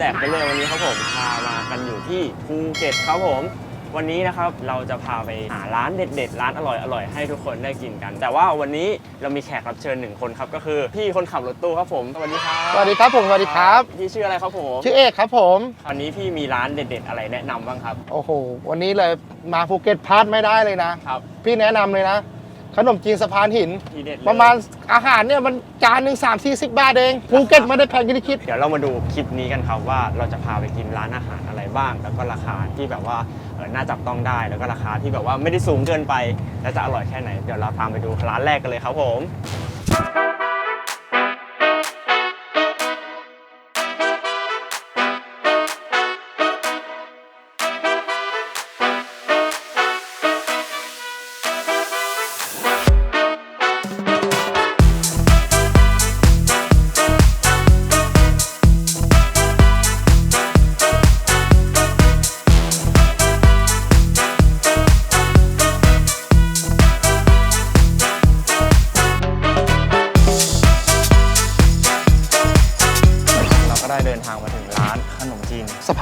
แดกไปเลยวันนี้ครับผมพามากันอยู่ที่ภูเก็ตครับผม วันนี้นะครับเราจะพาไปหาร้านเด็ดๆ ร้านอร่อยๆให้ทุกคนได้กินกัน แต่ว่าวันนี้เรามีแขกรับเชิญหนึ่งคนครับก็คือพี่คนขับรถตู้ครับผมสวัสดีครับสวัสดีครับผมสวัสดีครับพี่ชื่ออะไรครับผมชื่อเอกครับผมวันนี้พี่มีร้านเด็ด ๆ อะไรแนะนำบ้างครับ โอ้โหวันนี้เลยมาภูเก็ตพลาดไม่ได้เลยนะครับ พี่แนะนำเลยนะ ขนมจีนสะพานหิน ทีเด็ดเลยประมาณอาหารเนี่ยมันจานหนึ่งสามสี่สิบบาทเองภูเก็ตไม่ได้แพงอย่างที่คิด เดี๋ยวเรามาดูคลิปนี้กันครับว่าเราจะพาไปกินร้านอาหารอะไรบ้าง แล้วก็ราคาที่แบบว่าเออน่าจับต้องได้ แล้วก็ราคาที่แบบว่าไม่ได้สูงเกินไป และจะอร่อยแค่ไหน เดี๋ยวเราตามไปดูร้านแรกกันเลยครับผม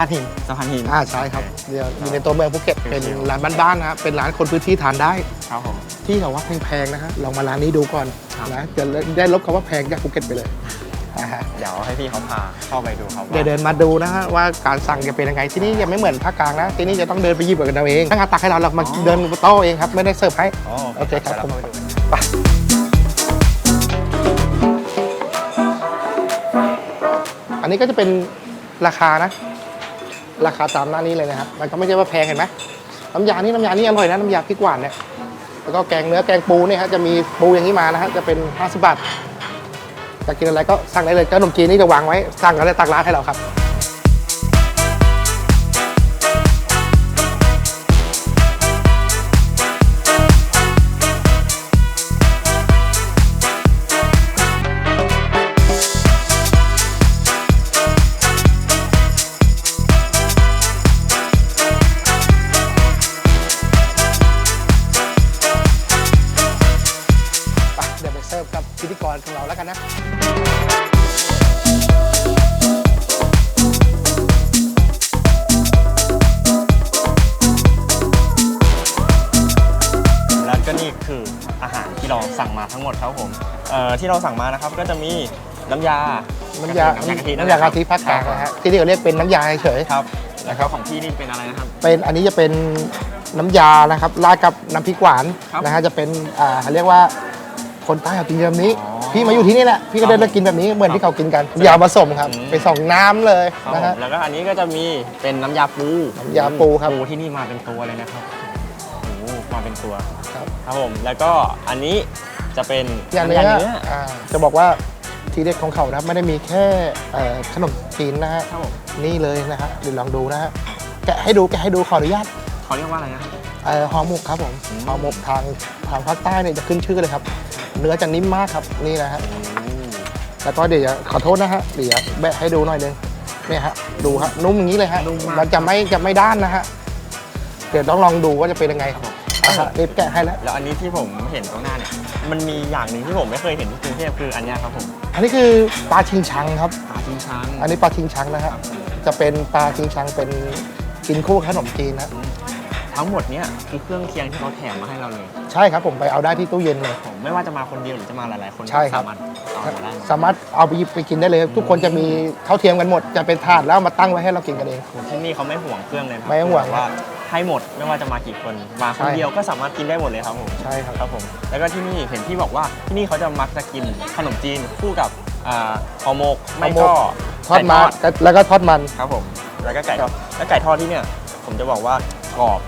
านหินสะพานหิน อ่าใช่ครับเดี๋ยวอยู่ในตัวเมืองภูเก็ตเป็นร้านบ้านๆนะครับเป็นร้านคนพื้นที่ทานได้ครับผมที่เราว่าแพงๆนะฮะลองมาร้านนี้ดูก่อนครับนะจะได้ลบคำว่าแพงจากภูเก็ตไปเลยอ่าฮะเดี๋ยวให้พี่เขาพาเข้าไปดูครับว่าเดี๋ยวเดินมาดูนะฮะว่าการสั่งจะเป็นยังไงที่นี่ยังไม่เหมือนภาคกลางนะที่นี่จะต้องเดินไปหยิบกันเอาเองถ้างานตักให้เราเรามาเดินบนโต๊ะเองครับไม่ได้เสิร์ฟให้อ๋อโอเคครับดี๋ยวาเข้าไปดูกันไปอันนี้ก็จะเป็นราคานะ ราคาตามหน้านี้เลยนะครับ มันก็ไม่ใช่ว่าแพงเห็นไหมน้ำยานี่น้ำยานี่อร่อยนะน้ำยาพริกหวานเนี่ย แล้วก็แกงเนื้อแกงปูเนี่ยฮะจะมีปูอย่างนี้มานะฮะจะเป็น 50 บาทจะกินอะไรก็สั่งได้เลยขนมจีนนี่จะวางไว้สั่งกันเลยตักร้านให้เราครับ ออาหารที่เราสั่งมาทั้งหมดครับผมเอ่อที่เราสั่งมานะครับก็จะมีน้ำยาน้ำยาน้ำยากะทิน้ำยากะทิภาคกลางนะฮะที่นี่เขาเรียกเป็นน้ำยาเฉยครับแล้วก็ของพี่นี่เป็นอะไรนะครับๆเป็นอันนี้จะเป็นน้ำยานะครับราดกับน้ำพริกหวานครับนะฮะจะเป็นอ่าเรียกว่าคนใต้เขากินแบบนี้อ๋อพี่มาอยู่ที่นี่แหละพี่ก็ได้มากินแบบนี้เหมือนที่เขากินกันยาผสมครับอืมเป็นสองน้ำเลยครับนะผฮะมแล้วก็อันนี้ก็จะมีเป็นน้ำยาปูน้ำยาปูครับปูที่นี่มาเป็นตัวเลยนะครับโอ้โห มาเป็นตัวครับครับผมแล้วก็อันนี้จะเป็นอย่างน้ำเนื้ยาอเนื้ออ่าจะบอกว่าทีเด็ดของเขานะครับไม่ได้มีแค่เอ่อขนมจีนนะฮะครับผมนี่เลยนะฮะเดี๋ยวลองดูนะฮะแกะให้ดูแกะให้ดูขออนุญาตเขาเรียกว่าอะไรนะครับเอ่อห่อหมกครับผมอืม ห่อหมกทางทางภาคใต้เนี่ยจะขึ้นชื่อเลยครับ เนื้อจะนิ่มมากครับนี่นะฮะอืมแล้วก็เดี๋ยวจะขอโทษนะฮะเดี๋ยวแบะให้ดูหน่อยนึงเนี่ยฮะดูฮะนุ่มอย่างนี้เลยฮะมันจะไม่จะไม่ด้านนะฮะเดี๋ยวต้องลองดูว่าจะเป็นยังไงครับอะฮะ รีบแกะให้แล้ว แล้วอันนี้ที่ผมเห็นตรงหน้าเนี่ย มันมีอย่างหนึ่งที่ผมไม่เคยเห็นที่กรุงเทพคืออันเนี้ยครับผมอันนี้คือปลาชิงชังครับ ปลาชิงช้างอันนี้ปลาชิงชังนะฮะจะเป็นปลาชิงชังเป็นกินคู่กับขนมจีนนะ ทั้งหมดเนี้ยคือเครื่องเคียงที่เขาแถมมาให้เราเลยใช่ครับผมไปเอาได้ที่ตู้เย็นเลย ผมไม่ว่าจะมาคนเดียวหรือจะมาหลายๆ คนใช่ครับ สามารถเอามาได้หมดสามารถเอาไปหยิบไปกินได้เลย ทุกคนจะมีเท่าเทียมกันหมด จะเป็นถาดแล้วเอามาตั้งไว้ให้เรากินกันเอง ที่นี่เขาไม่ห่วงเครื่องเลยนะไม่ห่วงคือแบบว่า ให้หมดไม่ว่าจะมากี่คนมาคนใช่เดียวก็สามารถกินได้หมดเลยครับผมใช่ครับครับผมแล้วก็ที่นี่เห็นพี่บอกว่าที่นี่เขาจะมักจะกินขนมจีนคู่กับอ่าห่อหมกไม่ก็ทอดมันไก่แล้วก็ทอดมันครับผมแล้วก็ไก่ทอดแล้วไก่ทอดที่เนี่ยผมจะบอกว่ากรอบ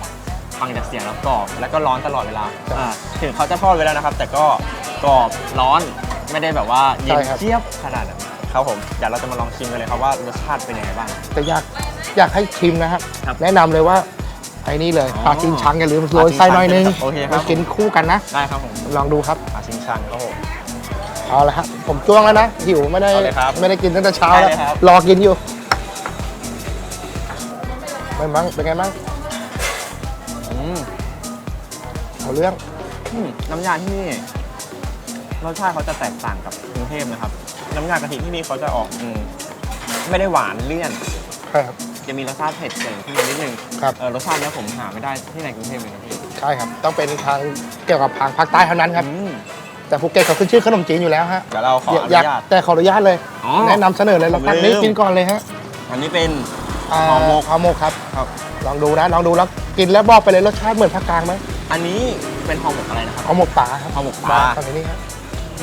ฟังจากเสียงแล้วกรอบ แล้วก็ร้อนตลอดเวลาครับอ่าถึงเขาจะทอดไว้แล้วนะครับ แต่ก็กรอบร้อนไม่ได้แบบว่าเย็นใช่ครับเจี๊ยบขนาดนั้นครับผมเดี๋ยวเราจะมาลองชิมกันเลยครับว่ารสชาติเป็นยังไงบ้างแต่อยากอยากให้ชิมนะครับครับแนะนำเลยว่า ไอ้นี่เลยอ๋อปลาชิงชังอย่าลืมปโรลายชิงไส้หน่อยนึงชังโอเคครับ มากินคู่กันนะ ได้ครับผมลองดูครับ ปลาชิงชังครับผม เอาละครับผมจ้วงแล้วนะหิวไม่ได้เอาเลยครับไม่ได้กินตั้งแต่เช้าได้แล้วเลยครับ รอกินอยู่เป็นมั้งเป็นไงมั้งอืมเอาเรื่องอืมน้ำยาที่นี่รสชาติเขาจะแตกต่างกับกรุงเทพนะครับ น้ำยากะทิที่นี่เขาจะออกอืมไม่ได้หวานเลี่ยนช่ครับ จะมีรสชาติเผ็ดเสริมขึ้นมานิดนึงครับ เออรสชาติเนี้ยผมหาไม่ได้ที่ในกรุงเทพเลยนะพี่ใช่ครับ ต้องเป็นทางเกี่ยวกับทางภาคใต้เท่านั้นครับ อืมแต่ภูเก็ตเขาขึ้นชื่อขนมจีนอยู่แล้วฮะเดี๋ยวเราขออนุอยากญาต แต่ขออนุญาตเลย อ๋อ แนะนำเสนอเลยเราผมตักนี้ลืม กินก่อนเลยฮะอันนี้เป็นาห่อหมกห่อหมกครับ ครับ ลองดูนะ ลองดูแล้วกินแล้วบอกไปเลยรสชาติเหมือนภาคกลางไหมอันนี้เป็นห่อหมกอะไรนะครับห่อหมกป่าครับห่อหมกปลาตอนนี้ครับ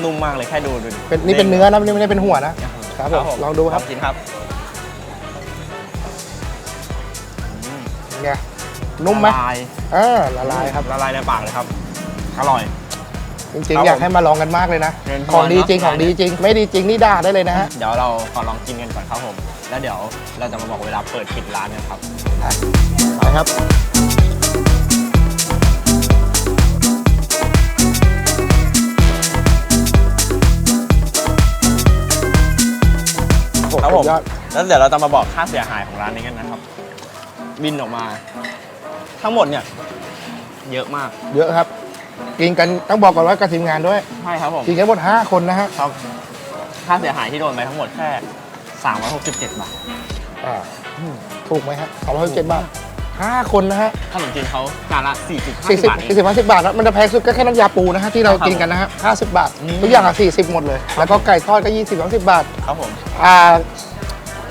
นุ่มมากเลยแค่ดูดูดิเป็นนี่เป็นเนื้อนะนี่ไม่ได้เป็นหัวนะครับผมลองดูครับ กินครับ ไงนุ่มไหมละลายเออละลายครับ ละลายในปากเลยครับ อร่อย จริงครับๆอยากผมให้มาลองกันมากเลยนะ เชิญชวนของดีจริงเนอะ ของดีจริง ไม่ดีจริงนี่ด่าได้เลยนะฮะ เดี๋ยวเราขอลองกินกันก่อนครับผม แล้วเดี๋ยวเราจะมาบอกเวลาเปิดปิดร้านกันครับนะครับโอ้โหครับผมสุดยอดแล้วเดี๋ยวเราจะมาบอกค่าเสียหายของร้านนี้กันนะครับ บินออกมา ทั้งหมดเนี่ย เยอะมาก เยอะครับ กินกันต้องบอกก่อนว่ากับทีมงานด้วย ใช่ครับผม กินกันหมด5คนนะฮะครับ ค่าเสียหายที่โดนไปทั้งหมดแค่ 367 บาท อ่าอืมถูกไหมฮะสองร้อยเจ็ดบาทห้าคนนะฮะขนมจีนเขาจานละ40สี่50สิบบาทเอสี่งสิบห้าสิบบาทแล้วมันจะแพงสุดก็แค่น้ำยาปูนะฮะที่เราครับกินกันนะฮะห้าสิบบาท อืม ทุกอย่างอะสี่สิบหมดเลย แล้วก็ไก่ทอดก็ยี่สิบสองสิบบาท ครับผม อ่า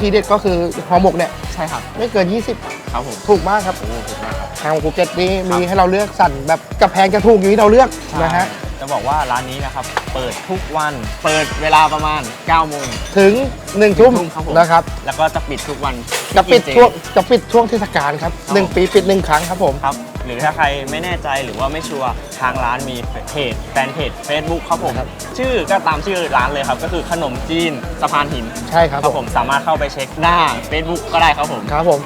ทีเด็ดก็คือห่อหมกเนี่ยใช่ครับไม่เกิน 20 ครับผมถูกมากครับโอ้ถูกมากครับทางภูเก็ตนี้มีครับให้เราเลือกสั่นแบบจะแพงจะถูกอยู่ที่เราเลือกนะฮะจะบอกว่าร้านนี้นะครับเปิดทุกวันเปิดเวลาประมาณ9โมงถึง1ทุ่มทุ่มครับผมนะครับแล้วก็จะปิดทุกวันจะปิดที่ช่วงกินเจจะปิดช่วงเทศกาลครับหนึ่งปีปิดหนึ่งครั้งครับผมครับห รือถ้าใครไม่แน่ใจหรือว่าไม่ชัวร์ทางร้านมีเพจแฟนเพจ Facebook ครับผมครับ ชื่อก็ตามชื่อร้านเลยครับ ก็คือขนมจีนสะพานหินใช่ครับครับผผมมสามารถเข้าไปเช็คหน้า Facebook ก็ได้ครับผมครับผม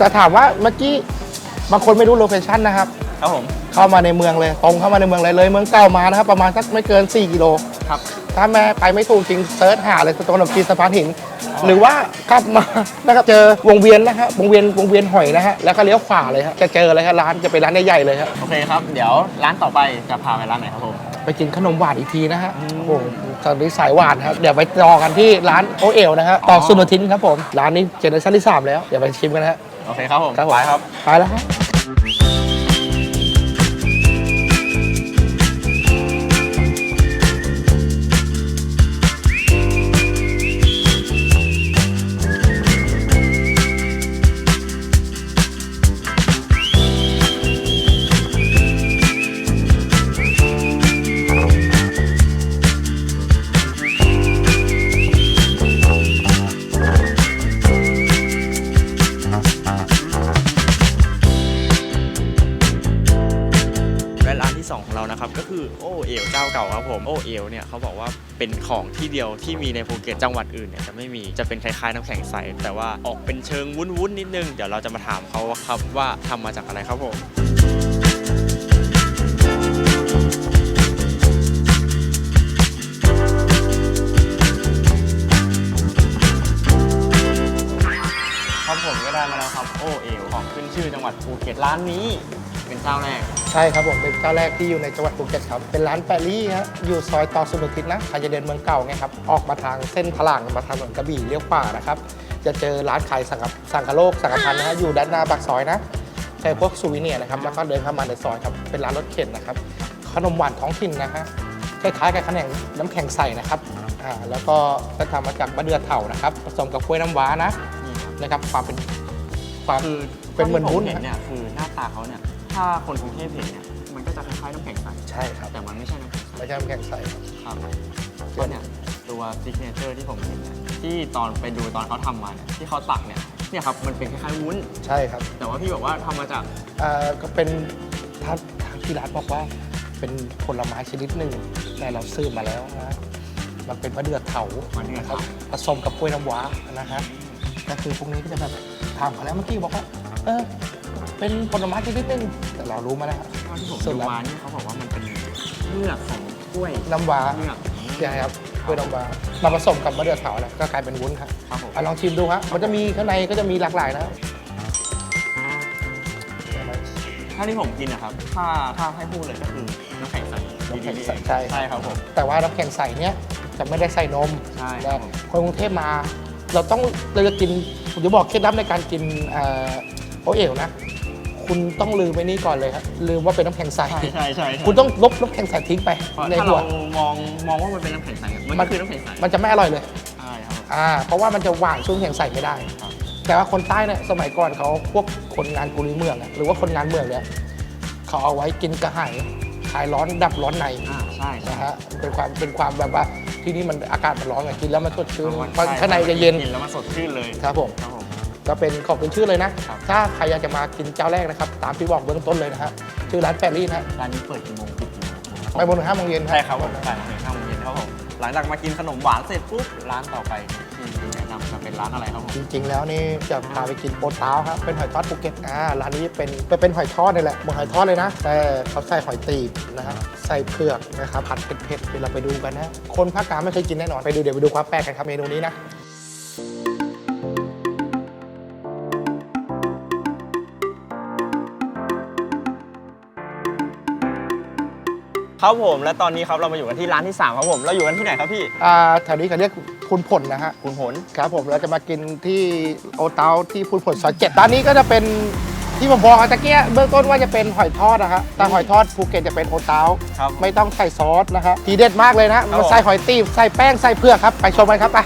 จะถามว่าเมื่อกี้บางคนไม่รู้โลเคชั่นนะครับ ครับผม เข้ามาในเมืองเลยตรงเข้ามาในเมืองเลยเลยเมืองเก่ามานะครับประมาณสักไม่เกิน 4 กิโลครับถ้าแม่ไปไม่ถูกจริงเซิร์ชหาเลยตรงขนมจีนสะพานหินอ๋อหรือว่ากลับมานะครับเจอวงเวียนนะฮะวงเวียนวงเวียนหอยนะฮะแล้วก็เลี้ยวขวาเลยฮะจะเจอเลยฮะร้านจะเป็นร้านใหญ่ๆเลยฮะโอเคครับ เดี๋ยวร้านต่อไปจะพาไปร้านไหนครับผมไปกินขนมหวานอีกทีนะฮะอืมโอ้โหตอนนี้สายหวานครับเดี๋ยวไปรอกันที่ร้านโอเอลนะฮะตอกอ๋อสุนทินครับผมร้านนี้เจเนอเรชั่นที่สามแล้วเดี๋ยวไปชิมกันนะฮะโอเคครับผมครับผมไปครับไปแล้วฮะแเก่าครับผมโอเอลเนี่ยเขาบอกว่าเป็นของที่เดียวที่มีในภูเก็ตจังหวัดอื่นเนี่ยจะไม่มีจะเป็นคล้ายๆน้ำแข็งใส แต่ว่าออกเป็นเชิงวุ้นๆนิดนึง เดี๋ยวเราจะมาถามเขาครับว่าทำมาจากอะไรครับผมครับผมก็ได้มาแล้วครับโอเอลของขึ้นชื่อจังหวัดภูเก็ตร้านนี้ เป็นเจ้าแรก ใช่ครับผมเป็นเจ้าแรกที่อยู่ในจังหวัดภูเก็ตครับเป็นร้านแปรี่ฮะอยู่ซอยตอกสุนทินนะใครจะเดินเมืองเก่าไงครับออกมาทางเส้นพลางมาทางถนนกระบี่เลี้ยวขวานะครับจะเจอร้านขายสังกะสังกะโลกสังกะพันนะฮะอยู่ด้านหน้าปากซอยนะใช่พวกซูวิเนียร์นะครับแล้วก็เดินเข้ามาในซอยครับเป็นร้านรถเข็นนะครับขนมหวานท้องถิ่นนะฮะคล้ายๆกับขนมน้ำแข็งใสนะครับอ่าแล้วก็จะทำมาจากมะเดื่อเถานะครับผสมกับกล้วยน้ำว้านะนี่ครับนะครับความเป็นความคือเป็นเหมือนวุ้น ท่าที่ผเห็นเนี่ยคือหน้าตาเขาเนี่ย ถ้าคนกรุงเทพเห็นเนี่ยมันก็จะคล้ายๆน้ำแข็งใสใช่ครับ แต่มันไม่ใช่น้ำแข็งใสไม่ใช่น้ำแข็งใสครับครับก็เนี่ยตัวซิกเนเจอร์ที่ผมเห็นเนี่ยที่ตอนไปดูตอนเขาทำมาเนี่ยที่เขาตักเนี่ยเนี่ยครับมันเป็นคล้ายๆวุ้น ใช่ครับแต่ว่าพี่บอกว่าทำมาจากเอ่อก็เป็นทางทางที่ร้านบอกว่าเป็นผลไม้ชนิดหนึ่งแต่เราซื้อมาแล้วนะมันเป็นมะเดื่อเถามันเนี่ยครับผสมกับกล้วยน้ำว้านะฮะก็คือพวกนี้ก็จะแบบถามเขาแล้วเมื่อกี้บอกว่าเออ เป็นผลไม้ชนิดหนึ่งแต่เรารู้มาแล้ว เท่าที่ผมสุดูดแล้ว มานี่เขาบอกว่ามันเป็นเมือกของกล้วยน้ำว้าเมือกใช่ครับกล้วยน้ำว้ามาผสมกับมะเดื่อเถานะก็กลายเป็นวุ้นครับครับผมอะลองชิมดูฮะมันจะมีข้างในก็จะมีหลากหลายนะถ้าที่ผมกินนะครับ ถ้าถ้าให้พูดเลยก็คือน้ำแข็งใสน้ำแข็งใสดีๆใช่ใช่ครับผม แต่ว่าน้ำแข็งใสเนี่ยจะไม่ได้ใส่นมใช่คแต่รับผม คนกรุงเทพมา เราต้องเราจะกินผมจะบอกเคล็ดลับในการกินเอ่อโอเอ๋วนะ คุณต้องลืมไปนี่ก่อนเลยครับลืมว่าเป็นน้ำแข็งใสใช่ใช่ใช่คุณต้องลบน้ำแข็งใสทิ้งไปเพราะในถ้าหัวเรามองมองว่ามันเป็นน้ำแข็งใสอะมันมัก็นคือน้ำแข็งใสมันจะไม่อร่อยเลยใช่ครับอ่าเพราะว่ามันจะหวานช่วงแข็งใสไม่ได้ครับแต่ว่าคนใต้เนี่ยสมัยก่อนเขาพวกคนงานกุลีเมืองอะหรือว่าคนงานเมืองเนี่ยเขาเอาไว้กินกระหายคลายร้อนดับร้อนในอ่าใช่ใช่นะฮะเป็นความเป็นความแบบว่าที่นี่มันอากาศมันร้อนไงกินแล้วมันสดชื่นมันเพราะข้างในจะเย็นกินแล้วมันสดชื่นเลยครับผมครับผม ก็เป็นขอบคุณชื่อเลยนะครับถ้าใครอยากจะมากินเจ้าแรกนะครับ ตามที่บอกเบื้องต้นเลยนะฮะชื่อร้านแปรี่นะฮะร้านนี้เปิดกี่โมงปิดกี่โมงไปบนถึงห้าโมงเย็นใช่ครับผมแปดโมงถึงห้าโมงเย็นครับผมหลังจากมากินขนมหวานเสร็จปุ๊บร้านต่อไปที่แนะนำจะเป็นร้านอะไรครับผมจริง ๆ แล้วนี่จะพาไปกินโปต้าวครับเป็นหอยทอดภูเก็ตอ่าร้านนี้เป็นเป็นหอยทอดนี่แหละเหมือนหอยทอดเลยนะ แต่เขาใส่หอยตีบนะฮะใส่เผือกนะครับผัดเผ็ดๆเดี๋ยวเราไปดูกันนะคนภาคกลางไม่เคยกินแน่นอนไปดูเดี๋ยวไปดูความแปลกกันครับเมนูนี้นะ ครับผมและตอนนี้ครับเรามาอยู่กันที่ร้านที่สามครับผมเราอยู่กันที่ไหนครับพี่อ่าแถวนี้เขาเรียกคุณผลนะฮะคุณผลครับผมเราจะมากินที่โอเตาที่พูนผลซอยเจ็ดร้านนี้ก็จะเป็นที่ผมบอกตะเกียเบื้องต้นว่าจะเป็นหอยทอดนะฮะแต่หอยทอดภูเก็ตจะเป็นโอเตาครับไม่ต้องใส่ซอสนะครับทีเด็ดมากเลยนะครัมับนผมใส่หอยตีบใส่แป้งใส่เผือกครับไปชมกันครับไป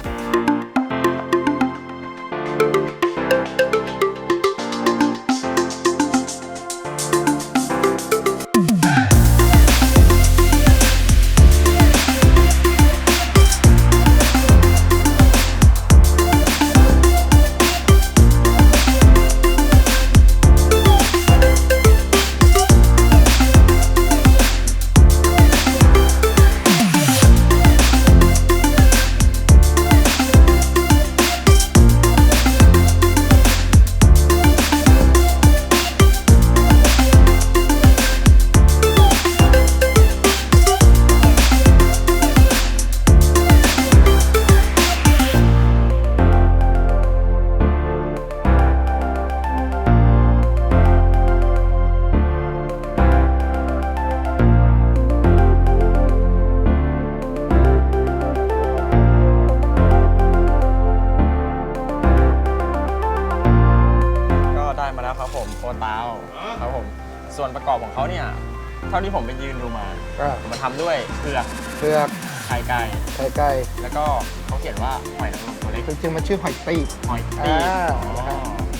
ผมไปยืนดูมา อ่าผมมาทำด้วยเผือกเผือกไข่ไก่ ไข่ไก่แล้วก็เขาเขียนว่าหอยนางรมตัวเล็กจริงๆมันชื่อหอยตีบ หอยตีบอ่า อ๋อ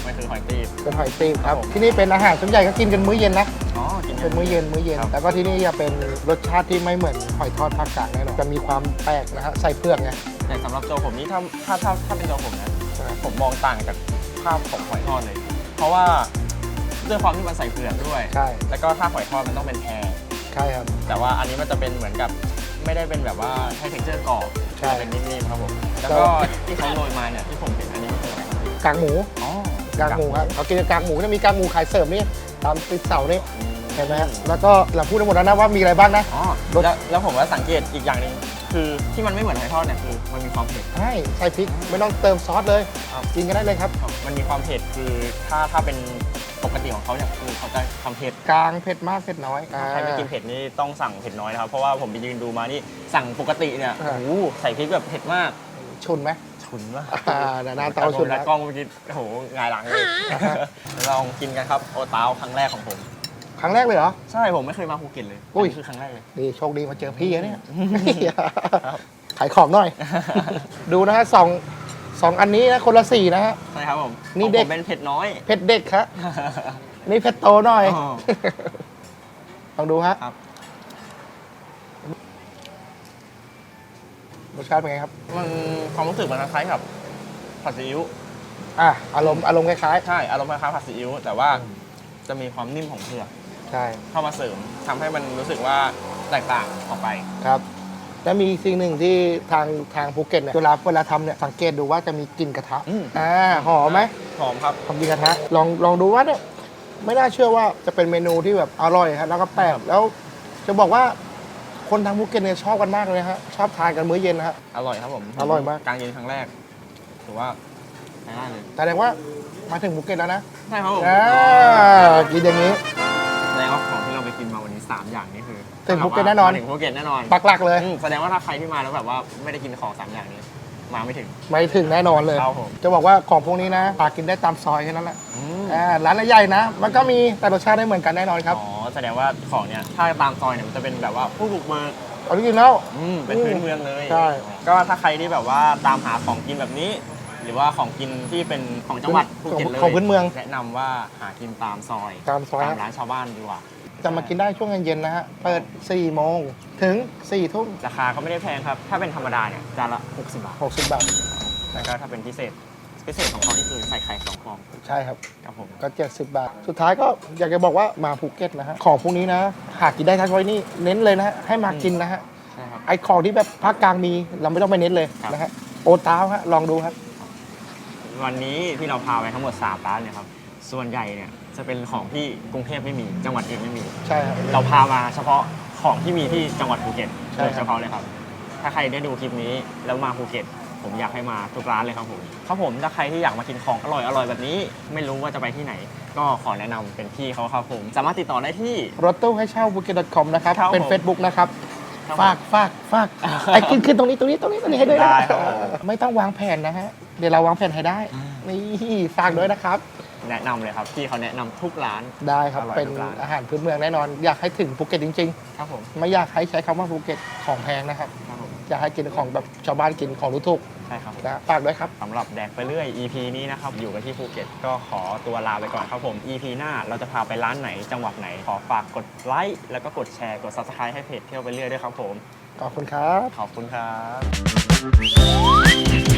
มันคือหอยตีบ เป็นหอยตีบครับครับผม ที่นี่เป็นอาหารส่วนใหญ่ก็กินกันมื้อเย็นนะอ๋อกิน เป็นมื้อเย็นมื้อเย็นครับ แต่ก็ที่นี่จะเป็นรสชาติที่ไม่เหมือนหอยทอดภาคกลางแน่นอนจะมีความแปลกนะฮะใส่เผือกไง แต่สำหรับตัวผมนี่ถ้าถ้าถ้าถ้าเป็นตัวผมนะ ผมมองต่างจากภาพของหอยทอดเลย เพราะว่าด้วยความที่มันใส่เผือกด้วย ใช่ แล้วก็ถ้าหอยทอดมันต้องเป็นแพร ใช่ครับ แต่ว่าอันนี้มันจะเป็นเหมือนกับไม่ได้เป็นแบบว่าให้เท็กเจอร์กรอบใช่จะเป็นนิ่มๆครับผม แล้วก็ก็ที่เขาโรยมาเนี่ยที่ผมเห็นอันนี้คืออะไรครับพี่กางหมูอ๋อกางหมูครับเขากินกางหมูจะมีกางหมูขายเสริมนี่ตามติดเสานี่อืมเห็นไหมฮะแล้วก็เราพูดทั้งหมดแล้วนะว่ามีอะไรบ้างนะอ๋อแล้วแล้วผมว่าสังเกตอีกอย่างหนึ่งคือที่มันไม่เหมือนหอยทอดเนี่ยคือมันมีความเผ็ดใช่ใส่พริกไม่ต้องเติมซอสเลยครับกินกันได้เลยครับ มันมีความเผ็ดคือถ้าถ้าเป็น ปกติของเขาเนี่ยคือเขาจะทำเผ็ดกลางเผ็ดมากเผ็ดน้อยถ้าใครไม่กินเผ็ดนี่ต้องสั่งเผ็ดน้อยนะครับ เพราะว่าผมไปยืนดูมานี่สั่งปกติเนี่ยอ่าโอ้โหใส่พริกแบบเผ็ดมากชุนไหม ฉุนมากอ่าเดี๋ยวหน้าเตาฉุนแล้วนะกล้องเมื่อกี้โอ้โหหงายหลังเลยอ่าฮะลองกินกันครับโอตาวครั้งแรกของผม ครั้งแรกเลยเหรอ ใช่ผมไม่เคยมาภูเก็ตเลยอุ้ย นนี้คือครั้งแรกเลย ดีโชคดีมาเจอพี่นะเนี่ยครับขายของหน่อย ดูนะฮะสอง สองอันนี้นะคนละสี่นะฮะ ใช่ครับผมนี่ของเด็กผมเป็นเผ็ดน้อยเผ็ดเด็กครับนี่เผ็ดโตหน่อยอ๋อ ลองดูฮะครับ รสชาติเป็นไงครับ มันความรู้สึกมันคล้ายๆกับผัดซีอิ๊วอะอารมณ์อารมณ์คล้ายใช่อารมณ์คล้ายๆผัดซีอิ๊วแต่ว่าจะมีความนิ่มของเผือกๆ ใช่เข้ามาเสริมทำให้มันรู้สึกว่าแตกต่างออกไป ครับ แล้วมีสิ่งหนึ่งที่ทางทางภูเก็ตเนี่ยเวลาเวลาทำเนี่ยสังเกตดูว่าจะมีกลิ่นกระทะอืม อ่าหอมไหมหอมครับทำกินกระทะลองลองดูว่าเนี่ยไม่น่าเชื่อว่าจะเป็นเมนูที่แบบอร่อยครับแล้วก็แปลกแล้ว จะบอกว่าคนทางภูเก็ตเนี่ยชอบกันมากเลยฮะชอบทานกันมื้อเย็นนะฮะ อร่อยครับผมอร่อยมาก กลางเย็นครั้งแรกถือว่าใช้ได้เลยแสดงว่ามาถึงภูเก็ตแล้วนะใช่ครับผม อ่ากินอย่างนี้ ไปกินมาวันนี้3อย่างนี่คือถึงภูเก็ตแน่นอน มาถึงภูเก็ตแน่นอนปักหลักเลย อืมแสดงว่าถ้าใครที่มาแล้วแบบว่าไม่ได้กินของ3อย่างนี้มมาไม่ถึง ไม่ถึงแน่นอนเลย ครับผม จะบอกว่าของพวกนี้นะหากินได้ตามซอยแค่นั้นแหละอืมอ่าร้านละใหญ่นะ มันก็มีแต่รสชาติได้เหมือนกันแน่นอนครับอ๋อแสดงว่าของเนี่ยถ้าตามซอยเนี่ยมันจะเป็นแบบว่าผู้บุกเบิกออริจินัลอืมเป็นพื้นเมืองเลยใช่ ก็ถ้าใครที่แบบว่าตามหาของกินแบบนี้ หรือว่าของกินที่เป็นของจังหวัดภูเก็ตเลยของพื้นเมือง แนะนำว่าหากินตามซอยตามซอยตามครับร้านชาวบ้านดีกว่า จะมากินได้ช่วงเย็นๆนะฮะ เปิด 4 โมงถึง 4 ทุ่ม ราคาก็ไม่ได้แพงครับ ถ้าเป็นธรรมดาเนี่ยจานละ 60 บาท 60 บาท แล้วก็ถ้าเป็นพิเศษ พิเศษของเขานี่คือใส่ไข่สองฟองใช่ครับ ครับผมก็ 70 บาท สุดท้ายก็อยากจะบอกว่ามาภูเก็ตนะฮะ ของพวกนี้นะ หากินได้ทั้งไว้นี่ เน้นเลยนะฮะ ให้มากินนะฮะ ใช่ครับ ไอของที่แบบภาคกลางมี เราไม่ต้องไปเน้นเลยครับนะฮะ โอตาวฮะ ลองดูครับ วันนี้ที่เราพาไปทั้งหมด3ร้านเนี่ยครับ ส่วนใหญ่เนี่ยจะเป็นของที่กรุงเทพไม่มีจังหวัดอื่นไม่มี ใช่ครับ เราพามาเฉพาะของที่มีที่จังหวัดภูเก็ตใช่โดยครับเฉพาะเลยครับ ถ้าใครได้ดูคลิปนี้แล้วมาภูเก็ต ผมอยากให้มาทุกร้านเลยครับผมครับผมถ้าใครที่อยากมากินของอร่อยอร่อยแบบนี้ ไม่รู้ว่าจะไปที่ไหน ก็ขอแนะนำเป็นพี่เขาครับผม สามารถติดต่อได้ที่ รถตู้ให้เช่าภูเก็ต .com นะครับ ครับเป็น ผม Facebook นะครับครับ ฝากฝากฝากไอ้ขึ้นขึ้นตรงนี้ตรงนี้ตรงนี้ตรงนี้ให้ด้วยนะได้ครับไม่ต้องวางแผนนะฮะ เดี๋ยวเราวางแผนให้ได้ นี่ฝากด้วยนะครับ แนะนำเลยครับพี่เขาแนะนำทุกร้าน ได้ครับ อร่อยเป็นทุกร้าน อาหารพื้นเมืองแน่นอน อยากให้ถึงภูเก็ตจริง ครับผมๆ ไม่อยากให้ใช้คำว่าภูเก็ตของแพงนะครับ ครับผมอยากให้กินของแบบชาวบ้านกินของรู้ถูกใช่ครับนะฝากด้วยครับ สำหรับแดกไปเรื่อย EP นี้นะครับ อยู่กันที่ภูเก็ตก็ขอตัวลาไปก่อนครับผม EP หน้าเราจะพาไปร้านไหนจังหวัดไหน ขอฝากกดไลค์แล้วก็กดแชร์กด Subscribe ให้เพจเที่ยวไปเรื่อยด้วยครับผม ขอบคุณครับ ขอบคุณครับ